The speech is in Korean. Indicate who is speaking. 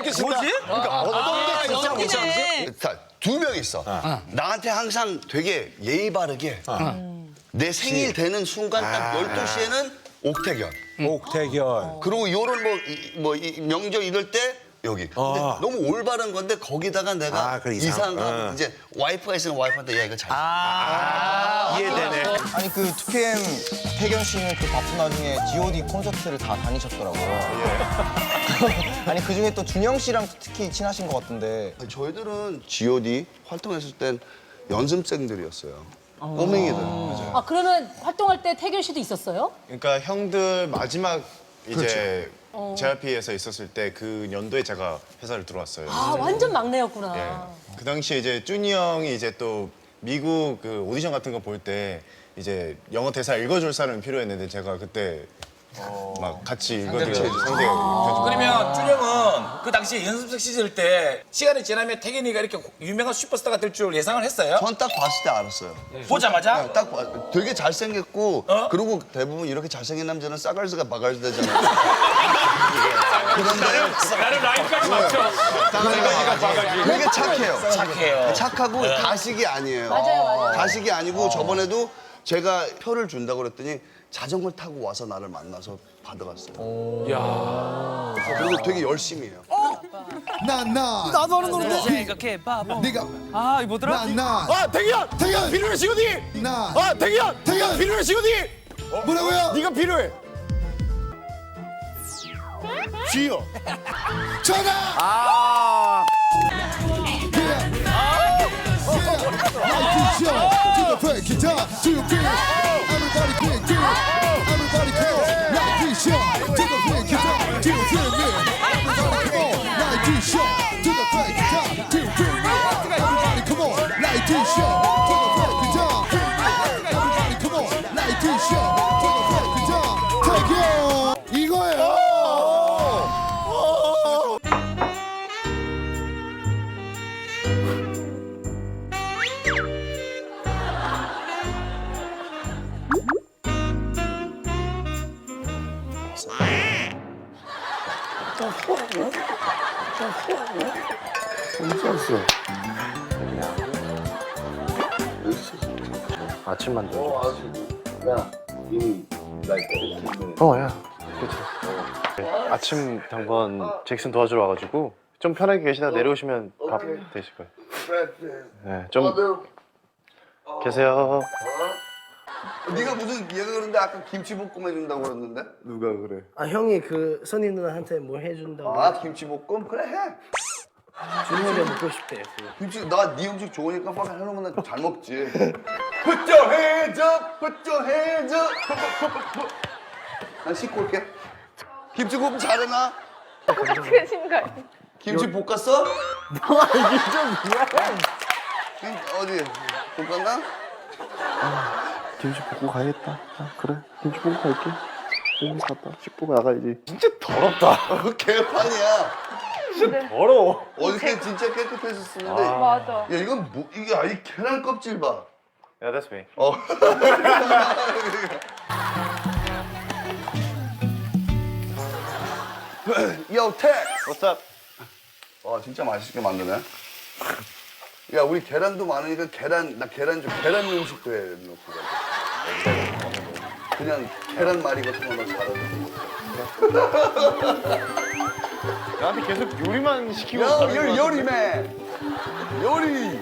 Speaker 1: 함께 쓴다.
Speaker 2: 뭐지?
Speaker 1: 그러니까 어떤 게 진짜 못 참지?
Speaker 3: 웃기네.
Speaker 4: 두명 있어. 나한테 항상 되게 예의 바르게 내 생일 되는 순간 딱 12시에는 옥태견.
Speaker 1: 옥태견.
Speaker 4: 그리고 요런 뭐, 이- 뭐 이- 명절 이럴 때 여기. 근데
Speaker 1: 아.
Speaker 4: 너무 올바른 건데 거기다가 내가
Speaker 1: 아, 그래, 이상.
Speaker 4: 이상한
Speaker 1: 어.
Speaker 4: 이제 와이프가 있으면 와이프한테 야 이거 잘.
Speaker 1: 이해되네.
Speaker 5: 아니 그 2PM 태견 씨는 그 바쁜 나중에 G.O.D 콘서트를 다 다니셨더라고요. 아니 그 중에 또 준영 씨랑 특히 친하신 것 같던데.
Speaker 4: 저희들은 G.O.D 활동했을 땐 연습생들이었어요. 꼬맹이들.
Speaker 3: 아 그러면 활동할 때 태균 씨도 있었어요?
Speaker 6: 그러니까 형들 마지막 이제 JYP에서 있었을 때 그 연도에 제가 회사를 들어왔어요.
Speaker 3: 아 완전 막내였구나.
Speaker 6: 예. 그 당시에 이제 쭈니 형이 이제 또 미국 그 오디션 같은 거 볼 때 이제 영어 대사 읽어줄 사람이 필요했는데 제가 그때 막 같이 읽어드려 상대
Speaker 2: 그러면 준영은 그 당시에 연습생 시절 때 시간이 지나면 태균이가 이렇게 유명한 슈퍼스타가 될 줄 예상을 했어요?
Speaker 4: 전 딱 봤을 때 알았어요.
Speaker 2: 보자마자?
Speaker 4: 딱 봐- 되게 잘생겼고
Speaker 2: 어?
Speaker 4: 그리고 대부분 이렇게 잘생긴 남자는 싸갈스가 바갈스 되잖아요. 그런데
Speaker 2: 나를 라인까지 맞춰.
Speaker 4: 되게 착해요.
Speaker 2: 착해요.
Speaker 4: 착하고 가식이 아니에요.
Speaker 3: 맞아요, 맞아요.
Speaker 4: 가식이 아니고 저번에도 제가 표를 준다고 그랬더니 자전거 타고 와서 나를 만나서 받아갔어요. 그리고 되게 열심히 해요.
Speaker 7: 나나
Speaker 8: 나도 하는 노래 생각해 봐봐
Speaker 7: 네가
Speaker 8: 아 이거 뭐더라?
Speaker 7: 나나
Speaker 1: 아, 태견!
Speaker 7: 태견!
Speaker 1: 필요해, 시고디!
Speaker 7: 나
Speaker 1: 아, 태견!
Speaker 7: 태견!
Speaker 1: 필요해, 시고디!
Speaker 7: 뭐라고요?
Speaker 1: 네가 필요해. 쥐요.
Speaker 7: 전화
Speaker 1: 아.
Speaker 7: To the
Speaker 9: 아침만 줘. 어, 야. 괜찮아. 아침 당번 잭슨 도와주러 와가지고 좀 편하게 계시다 내려오시면 밥 되실 거예요. 네, 좀 계세요.
Speaker 4: 네가 무슨 얘가 그러는데 아까 김치볶음 해준다고 그랬는데?
Speaker 9: 누가 그래?
Speaker 10: 아 형이 그 선희 누나한테 뭘 해준다고
Speaker 4: 아 김치볶음? 그래 해.
Speaker 10: 준영이가 먹고 싶대 그거.
Speaker 4: 김치 나네 음식 좋으니까 빨리 해놓으면 나잘 먹지. Put your hands up, put your hands up. 난 씻고 올게. 김치볶음 잘해놔.
Speaker 3: 그러신 거 아니에요?
Speaker 4: 김치 볶았어?
Speaker 10: 뭐 이게 좀
Speaker 4: 김- 어디 볶았나?
Speaker 9: 김치 볶고 가야겠다. 아, 그래. 김치 볶고 갈게. 여기 갔다 씻고 나가야지. 진짜 더럽다.
Speaker 4: 개판이야.
Speaker 9: 더러워.
Speaker 4: 어저께 진짜 깨끗했었는데.
Speaker 3: 맞아.
Speaker 4: 야 이건 뭐 이게 아니 계란 껍질 봐.
Speaker 9: 야, that's me.
Speaker 4: 어. 요 택.
Speaker 9: What's up?
Speaker 4: 와 진짜 맛있게 만드네. 야 우리 계란도 많으니까 계란 나 계란 좀 계란 음식도 해 놓고 가. 그냥 계란 말이 같은 거나 잘하는
Speaker 9: 나한테 계속 요리만 시키고 야거
Speaker 4: 요,
Speaker 9: 같은데?
Speaker 4: 요리맨 요리